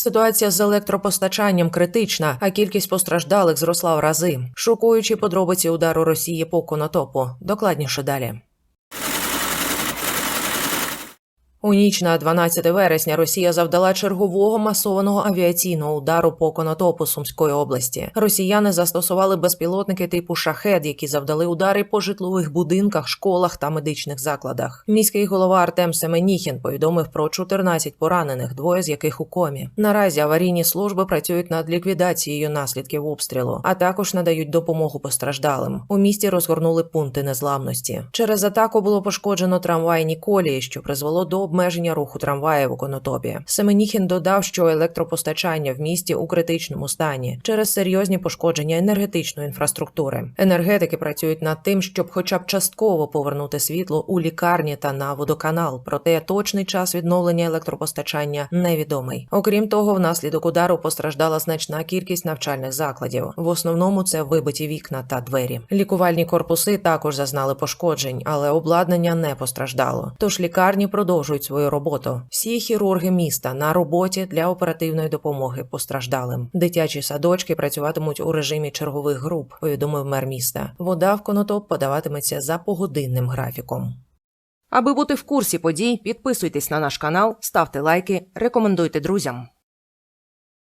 Ситуація з електропостачанням критична, а кількість постраждалих зросла в рази. Шокуючі подробиці удару Росії по конотопу. Докладніше далі. У ніч на 12 вересня Росія завдала чергового масованого авіаційного удару по конотопу Сумської області. Росіяни застосували безпілотники типу шахед, які завдали удари по житлових будинках, школах та медичних закладах. Міський голова Артем Семеніхін повідомив про 14 поранених, двоє з яких у комі. Наразі аварійні служби працюють над ліквідацією наслідків обстрілу, а також надають допомогу постраждалим. У місті розгорнули пункти незламності. Через атаку було пошкоджено трамвайні колії, що призвело до обмеження руху трамваїв у конотопі. Семеніхін додав, що електропостачання в місті у критичному стані через серйозні пошкодження енергетичної інфраструктури. Енергетики працюють над тим, щоб, хоча б частково повернути світло у лікарні та на водоканал. Проте точний час відновлення електропостачання невідомий. Окрім того, внаслідок удару постраждала значна кількість навчальних закладів. В основному це вибиті вікна та двері. Лікувальні корпуси також зазнали пошкоджень, але обладнання не постраждало. Тож лікарні продовжують свою роботу. Всі хірурги міста на роботі для оперативної допомоги постраждалим. Дитячі садочки працюватимуть у режимі чергових груп. Повідомив мер міста. Вода в конотоп подаватиметься за погодинним графіком. Аби бути в курсі подій, підписуйтесь на наш канал, ставте лайки, рекомендуйте друзям.